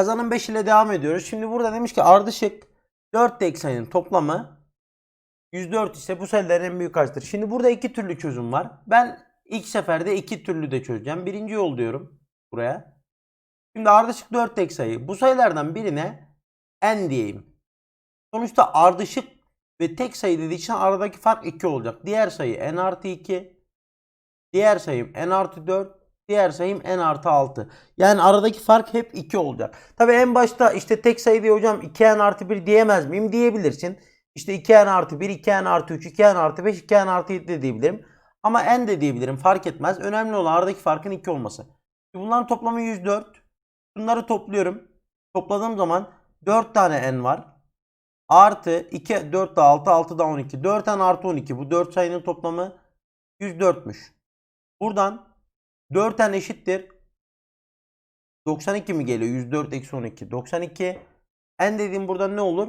Kazanım 5 ile devam ediyoruz. Şimdi burada demiş ki ardışık 4 tek sayının toplamı 104 ise bu sayıların en büyük kaçtır? Şimdi burada iki türlü çözüm var. Ben ilk seferde iki türlü de çözeceğim. Birinci yol diyorum buraya. Şimdi ardışık 4 tek sayı. Bu sayılardan birine n diyeyim. Sonuçta ardışık ve tek sayı dediği için aradaki fark 2 olacak. Diğer sayı n artı 2. Diğer sayım n artı 4. Diğer sayım n artı 6. Yani aradaki fark hep 2 olacak. Tabi en başta işte tek sayı diye hocam 2n artı 1 diyemez miyim? Diyebilirsin. İşte 2n artı 1, 2n artı 3, 2n artı 5, 2n artı 7 de diyebilirim. Ama n de diyebilirim fark etmez. Önemli olan aradaki farkın 2 olması. Bunların toplamı 104. Bunları topluyorum. Topladığım zaman 4 tane n var. Artı 2, 4 da 6, 6 da 12. 4 n artı 12. Bu 4 sayının toplamı 104'müş. Buradan 4 n eşittir. 92 mi geliyor? 104 eksi 12. 92. N dediğim burada ne olur?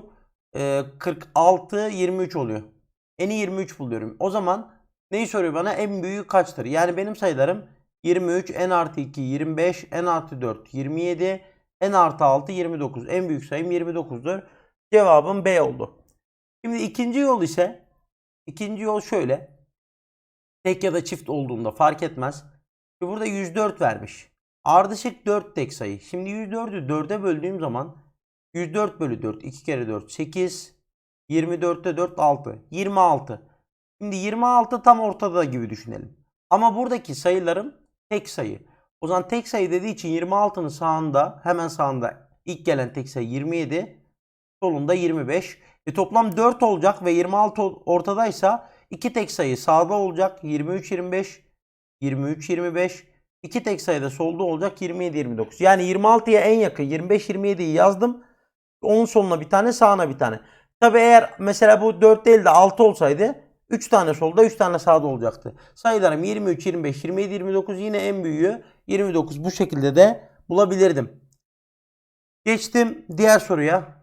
Ee, 46, 23 oluyor. N'i 23 buluyorum. O zaman neyi soruyor bana? En büyüğü kaçtır? Yani benim sayılarım 23, n artı 2, 25, n artı 4, 27, n artı 6, 29. En büyük sayım 29'dur. Cevabım B oldu. Şimdi ikinci yol ise ikinci yol şöyle. Tek ya da çift olduğunda fark etmez. Burada 104 vermiş. Ardışık 4 tek sayı. Şimdi 104'ü 4'e böldüğüm zaman 104 bölü 4 2 kere 4 8 24'te 4 6 26. Şimdi 26 tam ortada gibi düşünelim. Ama buradaki sayılarım tek sayı. O zaman tek sayı dediği için 26'nın sağında hemen sağında ilk gelen tek sayı 27 solunda 25. E toplam 4 olacak ve 26 ortadaysa iki tek sayı sağda olacak 23 25 23 25 iki tek sayı da solda olacak 27 29. Yani 26'ya en yakın 25 27'yi yazdım. 10 soluna bir tane sağına bir tane. Tabi eğer mesela bu 4 değil de 6 olsaydı 3 tane solda 3 tane sağda olacaktı. Sayılarım 23 25 27 29 yine en büyüğü 29 bu şekilde de bulabilirdim. Geçtim diğer soruya.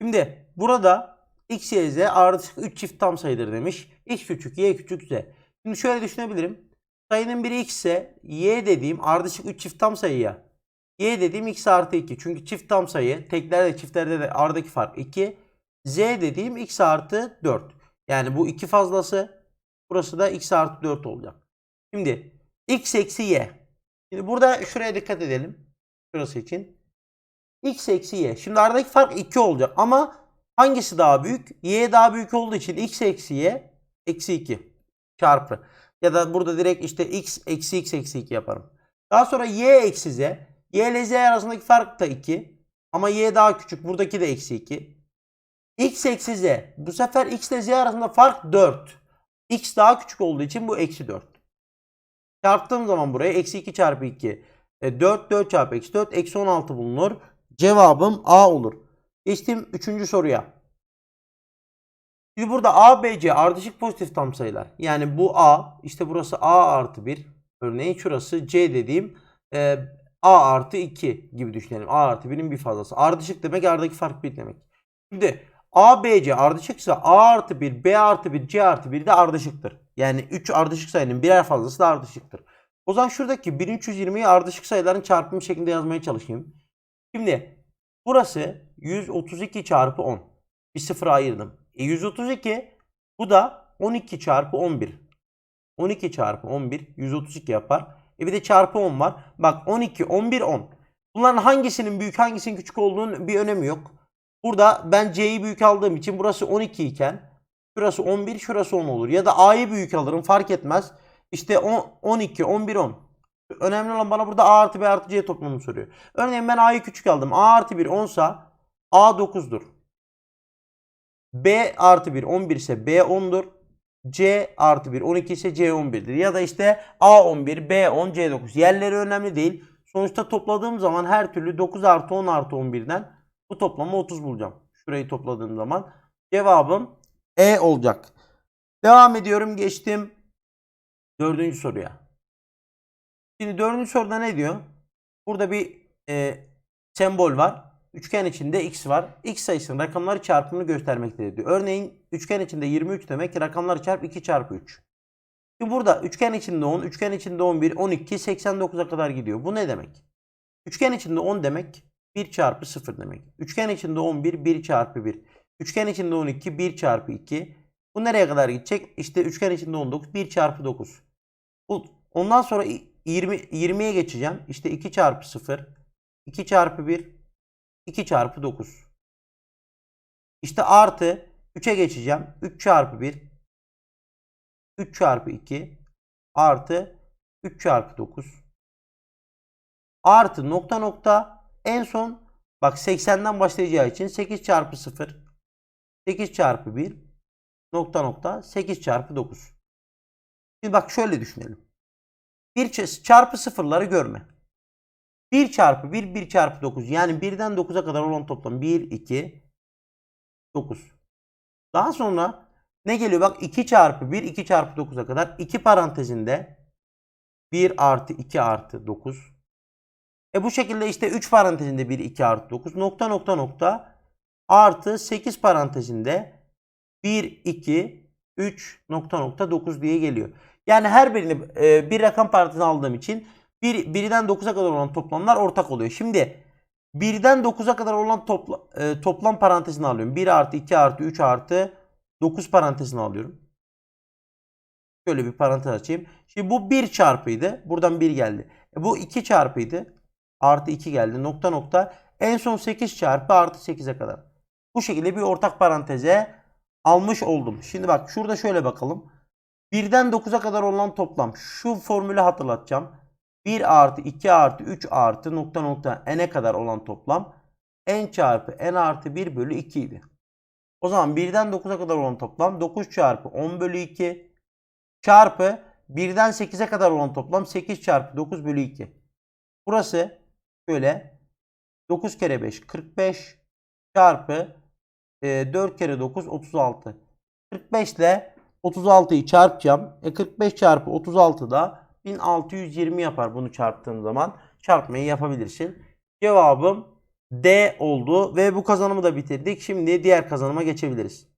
Şimdi burada x, y, z ardışık 3 çift tam sayıdır demiş. X küçük, y küçük, z. Şimdi şöyle düşünebilirim. Sayının biri x ise y dediğim ardışık 3 çift tam sayı ya. Y dediğim x artı 2. Çünkü çift tam sayı. Teklerde çiftlerde de aradaki fark 2. Z dediğim x artı 4. Yani bu 2 fazlası. Burası da x artı 4 olacak. Şimdi x eksi y. Şimdi burada şuraya dikkat edelim. Şurası için. x eksi y. Şimdi aradaki fark 2 olacak. Ama hangisi daha büyük? y daha büyük olduğu için x eksi y eksi 2 çarpı. Ya da burada direkt işte x eksi x eksi 2 yaparım. Daha sonra y eksi z. Y ile z arasındaki fark da 2. Ama y daha küçük. Buradaki de eksi 2. x eksi z. Bu sefer x ile z arasında fark 4. x daha küçük olduğu için bu eksi 4. Çarptığım zaman buraya eksi 2 çarpı 2. E, 4 4 çarpı eksi 4 eksi 16 bulunur. Cevabım A olur. Geçtim 3. soruya. Şimdi burada A, B, C ardışık pozitif tam sayılar. Yani bu A, işte burası A artı 1. Örneğin şurası C dediğim e, A artı 2 gibi düşünelim. A artı 1'in bir fazlası. Ardışık demek aradaki fark 1 demek. Şimdi A, B, C ardışıksa A artı 1, B artı 1, C artı 1 de ardışıktır. Yani 3 ardışık sayının birer fazlası da ardışıktır. O zaman şuradaki 1320'yi ardışık sayıların çarpımı şeklinde yazmaya çalışayım. Şimdi burası 132 çarpı 10. Bir sıfır ayırdım. E 132 bu da 12 çarpı 11. 12 çarpı 11 132 yapar. E bir de çarpı 10 var. Bak 12, 11, 10. Bunların hangisinin büyük hangisinin küçük olduğunun bir önemi yok. Burada ben C'yi büyük aldığım için burası 12 iken şurası 11, şurası 10 olur. Ya da A'yı büyük alırım fark etmez. İşte 10, 12, 11, 10. Önemli olan bana burada A artı B artı C toplamını soruyor. Örneğin ben A'yı küçük aldım. A artı 1 10 sa A 9'dur. B artı 1 11 ise B 10'dur. C artı 1 12 ise C 11'dir. Ya da işte A 11, B 10, C 9. Yerleri önemli değil. Sonuçta topladığım zaman her türlü 9 artı 10 artı 11'den bu toplamı 30 bulacağım. Şurayı topladığım zaman cevabım E olacak. Devam ediyorum. Geçtim dördüncü soruya. Şimdi dördüncü soruda ne diyor? Burada bir e, sembol var. Üçgen içinde x var. x sayısının rakamları çarpımını göstermektedir diyor. Örneğin üçgen içinde 23 demek ki rakamları çarp 2 çarpı 3. Şimdi burada üçgen içinde 10, üçgen içinde 11, 12, 89'a kadar gidiyor. Bu ne demek? Üçgen içinde 10 demek 1 çarpı 0 demek. Üçgen içinde 11 1 çarpı 1. Üçgen içinde 12 1 çarpı 2. Bu nereye kadar gidecek? İşte üçgen içinde 19 1 çarpı 9. Bu, ondan sonra 20 20'ye geçeceğim. İşte 2 çarpı 0 2 çarpı 1 2 çarpı 9. İşte artı 3'e geçeceğim. 3 çarpı 1 3 çarpı 2 artı 3 çarpı 9 artı nokta nokta en son bak 80'den başlayacağı için 8 çarpı 0 8 çarpı 1 nokta nokta 8 çarpı 9. Şimdi bak şöyle düşünelim. 1 çarpı sıfırları görme. 1 çarpı 1 1 çarpı 9 yani 1'den 9'a kadar olan toplam 1 2 9. Daha sonra ne geliyor bak 2 çarpı 1 2 çarpı 9'a kadar 2 parantezinde 1 artı 2 artı 9. E bu şekilde işte 3 parantezinde 1 2 artı 9 nokta nokta nokta artı 8 parantezinde 1 2 3 nokta nokta 9 diye geliyor. Yani her birini e, bir rakam parantezine aldığım için 1, 1'den 9'a kadar olan toplamlar ortak oluyor. Şimdi 1'den 9'a kadar olan topla, e, toplam parantezini alıyorum. 1 artı 2 artı 3 artı 9 parantezini alıyorum. Şöyle bir parantez açayım. Şimdi bu 1 çarpıydı. Buradan 1 geldi. E bu 2 çarpıydı. Artı 2 geldi. Nokta nokta. En son 8 çarpı artı 8'e kadar. Bu şekilde bir ortak paranteze almış oldum. Şimdi bak şurada şöyle bakalım. 1'den 9'a kadar olan toplam. Şu formülü hatırlatacağım. 1 artı 2 artı 3 artı nokta nokta n'e kadar olan toplam n çarpı n artı 1 bölü 2 idi. O zaman 1'den 9'a kadar olan toplam 9 çarpı 10 bölü 2 çarpı 1'den 8'e kadar olan toplam 8 çarpı 9 bölü 2. Burası şöyle 9 kere 5 45 çarpı e, 4 kere 9 36. 45 ile 36'yı çarpacağım. E 45 çarpı 36 da 1620 yapar bunu çarptığım zaman. Çarpmayı yapabilirsin. Cevabım D oldu ve bu kazanımı da bitirdik. Şimdi diğer kazanıma geçebiliriz.